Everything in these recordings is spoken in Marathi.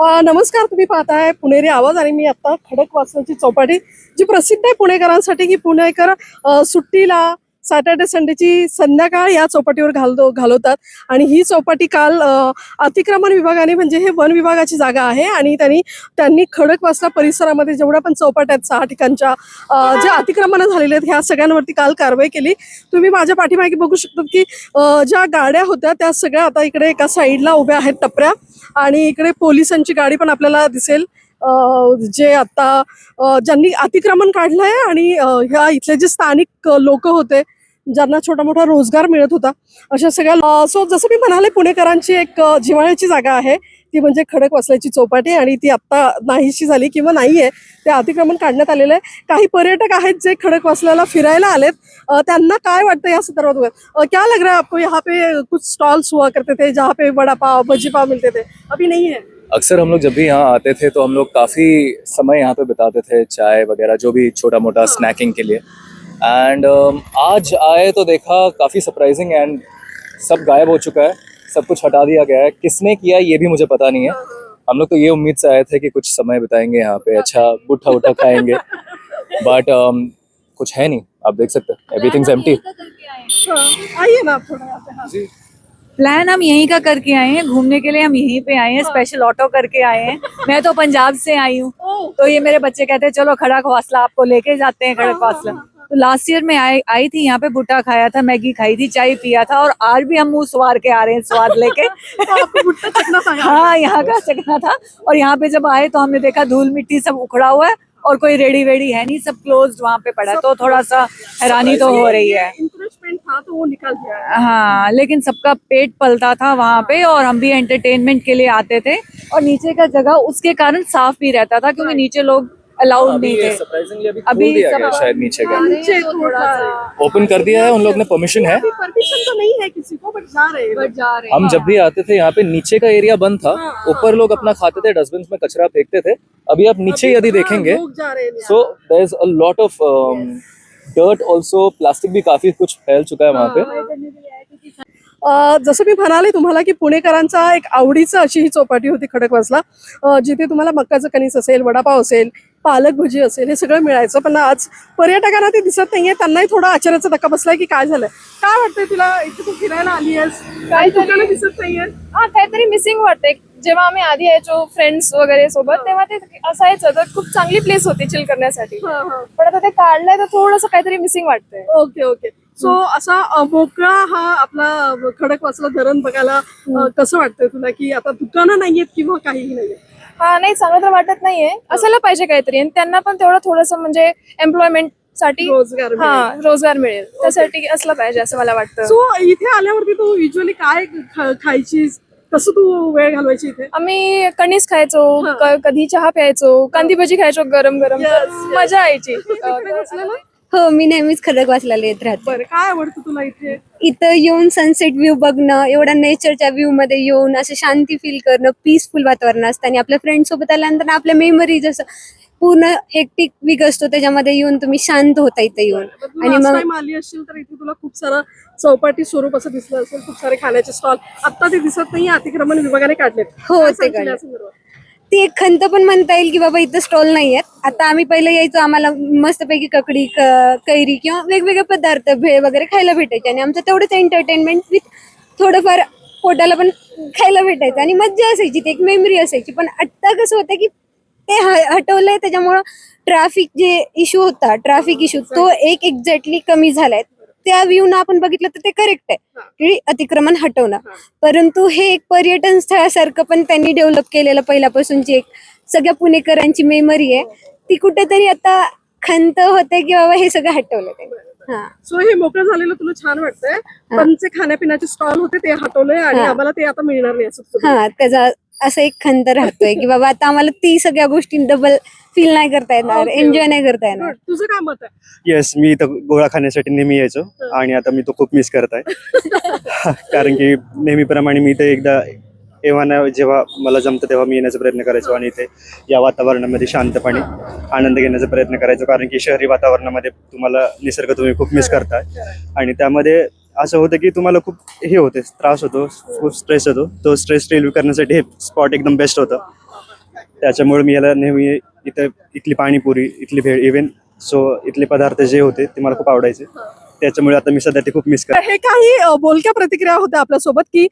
नमस्कार तुम्ही पाहताय पुणेरी आवाज आणि मी आता खडक वाचनाची चौपाटी जी प्रसिद्ध आहे पुणेकरांसाठी की पुणेकर सुट्टीला सॅटर्डे संडेची संध्याकाळ या चौपाटीवर घालतो घालवतात. आणि ही चौपाटी काल अतिक्रमण विभागाने म्हणजे हे वन विभागाची जागा आहे आणि त्यांनी त्यांनी खडकवासला परिसरामध्ये जेवढ्या पण चौपाट्या आहेत सहा ठिकाणच्या ज्या जे अतिक्रमण झालेले आहेत ह्या सगळ्यांवरती काल कारवाई केली. तुम्ही माझ्या पाठीमागे बघू शकतात की ज्या गाड्या होत्या त्या सगळ्या आता इकडे एका साईडला उभ्या आहेत टपऱ्या. आणि इकडे पोलिसांची गाडी पण आपल्याला दिसेल. जे आता ज्यांनी अतिक्रमण काढलंय आणि ह्या इथले जे स्थानिक लोक होते ज्यांना छोटा मोठा रोजगार मिळत होता अशा सगळ्या सो जसं मी म्हणाले पुणेकरांची एक जिव्हाळ्याची जागा आहे ती म्हणजे खडक वसल्याची चौपाटी आणि ती आत्ता नाहीशी झाली किंवा नाही आहे ते अतिक्रमण काढण्यात आलेलं आहे. काही पर्यटक आहेत जे खडक वसल्याला फिरायला आलेत त्यांना काय वाटतं या संदर्भात क्या लग रहा है आपको? यहाँ पे कुछ स्टॉल्स हुआ करते थे जहाँ पे वड़ा पाव भजी पाव मिलते थे अभी नहीं है. अक्सर हम लोग जब भी यहाँ आते थे तो हम लोग काफ़ी समय यहाँ पे बिताते थे चाय वगैरह जो भी छोटा मोटा स्नैकिंग के लिए। एंड आज आए तो देखा काफ़ी सरप्राइजिंग एंड सब गायब हो चुका है सब कुछ हटा दिया गया है। किसने किया ये भी मुझे पता नहीं है। हम लोग तो ये उम्मीद से आए थे कि कुछ समय बिताएँगे यहाँ पे अच्छा बुट्ठा उठा खाएँगे। बट um, कुछ है नहीं आप देख सकते हैं। एवरीथिंग्स एम्प्टी हाँ, आइए ना आप थोड़ा यहाँ पे हाँ। जी। प्लान हम यहीं का करके आए हैं घूमने के लिए हम यहीं पे आए हैं स्पेशल ऑटो करके आए हैं। मैं तो पंजाब से आई हूँ। तो ये मेरे बच्चे कहते हैं चलो खड़ा खवासला आपको लेके जाते हैं खड़ा खवासला तो लास्ट ईयर में आई आई थी यहाँ पे बुट्टा खाया था मैगी खाई थी चाय पिया था और आज भी हम मुँह सवार के आ रहे हैं स्वाद लेके। भुट्टा हाँ यहाँ का चखना था। और यहाँ पे जब आए तो हमने देखा धूल मिट्टी सब उखड़ा हुआ है और कोई रेडी वेडी है नहीं सब क्लोज वहाँ पे पड़ा है। तो थोड़ा सा हैरानी तो हो रही है। था तो वो निकल गया हाँ। लेकिन सबका पेट पलता था वहाँ पे और हम भी एंटरटेनमेंट के लिए आते थे और नीचे का जगह उसके कारण साफ़ भी रहता था क्योंकि नीचे लोग अलाउड नहीं थे। अभी अभी दिया गया शायद नीचे का। नीचे थोड़ा ओपन कर दिया है उन लोग ने परमिशन है। परमिशन तो नहीं है किसी को बट जा रहे हैं लोग। जा रहे हम जब भी आते थे यहाँ पे नीचे का एरिया बंद था। हाँ, ऊपर लोग अपना खाते थे डस्टबिन में कचरा फेंकते थे। अभी आप नीचे यदि हाँ, देखेंगे हैं so there is a lot of dirt also plastic भी काफी कुछ फैल चुका है वहाँ पे। अ, जसं मी म्हणाले तुम्हाला की पुणेकरांचा एक आवडीचं अशी ही चौपाटी होती खडकवासला जिथे तुम्हाला मक्काचं कणीस असेल वडापाव असेल पालक भजी असेल हे सगळं मिळायचं. पण आज पर्यटकांना ते दिसत नाहीये त्यांनाही थोडा आश्चर्याचा धक्का बसलाय की काय झालंय. काय वाटतंय तुला? इथे तू फिरायला आली आहेस काही ठिकाणी दिसत नाहीये हा काहीतरी मिसिंग वाटतंय. जेव्हा आम्ही आधी यायचो फ्रेंड्स वगैरे सोबत तेव्हा ते असायचं. तर खूप चांगली प्लेस होती चिल करण्यासाठी. पण आता ते काढलंय तर थोडस काहीतरी मिसिंग वाटतंय. Okay okay. सो असा मोकळा हा आपला खडकवासला धरण बघायला कसं वाटतंय तुला की आता दुकानं नाहीयेत किंवा काहीही नाहीये हा नाही चांगलं तर वाटत नाहीये. असायला पाहिजे काहीतरी. आणि त्यांना पण तेवढं थोडस म्हणजे एम्प्लॉयमेंटसाठी रोजगार. हा रोजगार मिळेल. त्यासाठी असलं पाहिजे असं मला वाटतं. सो इथे आल्यावरती तू युजली काय ख- खायची कसं तू वेळ घालवायची इथे? आम्ही कणीस खायचो क- कधी चहा प्यायचो कांदी भजी खायचो गरम गरम. तर Yes, yes. मजा यायची? हो मी नेहमीच खडक वाचलेला येत राहते बरं काय आवडतं तुला इथे? इथं येऊन सनसेट व्ह्यू बघणं एवढ्या नेचरच्या व्ह्यू मध्ये येऊन असं शांती फील करणं पीसफुल वातावरण असतं. आणि आपल्या फ्रेंड सोबत आल्यानंतर आपल्या मेमरी जसं पूर्ण हेक्टिक वीक असतो त्याच्यामध्ये येऊन तुम्ही शांत होता इथं येऊन. आणि मग आली असशील तर इथे तुला खूप सारं चौपाटी स्वरूप असं दिसलं असेल खूप सारे खाण्याचे स्टॉल आता ते दिसत नाही अतिक्रमण विभागाने काढलेत. हो, ते काढले. ती एक खंत पण म्हणता येईल की बाबा इथं स्टॉल नाही आहेत आता आम्ही पहिलं यायचो आम्हाला मस्तपैकी ककडी कैरी किंवा वेगवेगळे पदार्थ भेळ वगैरे खायला भेटायचे. आणि आमचं तेवढंच एंटरटेनमेंट विथ थोडंफार पोटाला पण खायला भेटायचं. आणि मज्जा असायची ती एक मेमरी असायची. पण आता कसं होतं की ते ह- हटवलंय त्याच्यामुळं ट्रॅफिक जे इश्यू होता ट्रॅफिक इश्यू तो एक एक्झॅक्टली कमी झालाय. त्या व्ह्यूनं आपण बघितलं तर ते करेक्ट आहे की अतिक्रमण हटवणं. परंतु हे एक पर्यटन स्थळासारखं पण त्यांनी डेव्हलप केलेलं पहिल्यापासूनची एक सगळ्या पुणेकरांची मेमरी आहे. ती कुठेतरी आता खंत होते की बाबा हे सगळं हटवलं हा. सो हे मोकळं झालेलं तुला छान वाटतंय. पण जे खाण्यापिण्याचे स्टॉल होते ते हटवलंय आणि हा. आम्हाला ते आता मिळणार नाही असं हा त्याचा असं एक खंत राहतोय की बाबा आता आम्हाला ती सगळ्या गोष्टी डबल फील नाही करता येणार Okay, एन्जॉय नाही करता येणार. तुझं काय मत आहे? येस मी इथं गोळा खाण्यासाठी नेहमी यायचो आणि आता मी तो खूप मिस करत आहे. कारण की नेहमीप्रमाणे मी इथे एकदा एव्हा जेव्हा मला जमतं तेव्हा मी येण्याचा प्रयत्न करायचो आणि इथे या वातावरणामध्ये शांतपणे आनंद घेण्याचा प्रयत्न करायचो. कारण की शहरी वातावरणामध्ये तुम्हाला निसर्ग तुम्ही खूप मिस करताय. आणि त्यामध्ये असं होतं की तुम्हाला खूप हे होते त्रास होतो खूप स्ट्रेस होतो. तो स्ट्रेस रिलीव्ह करण्यासाठी हे स्पॉट एकदम बेस्ट होतं. त्याच्यामुळे मी याला नेहमी इथं इथली पाणीपुरी इथली भेळ इव्हन सो इथले पदार्थ जे होते ते मला खूप आवडायचे. त्याच्यामुळे आता मी सध्या ते खूप मिस करतो. हे काही बोलक्या प्रतिक्रिया होत्या आपल्यासोबत की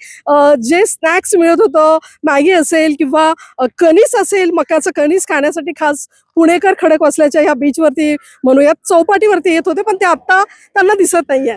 जे स्नॅक्स मिळत होतं मॅगी असेल किंवा कणीस असेल मकाचं कणीस खाण्यासाठी खास पुणेकर खडक वाचल्याच्या ह्या बीचवरती म्हणूयात चौपाटीवरती येत होते पण ते आता त्यांना दिसत नाहीये.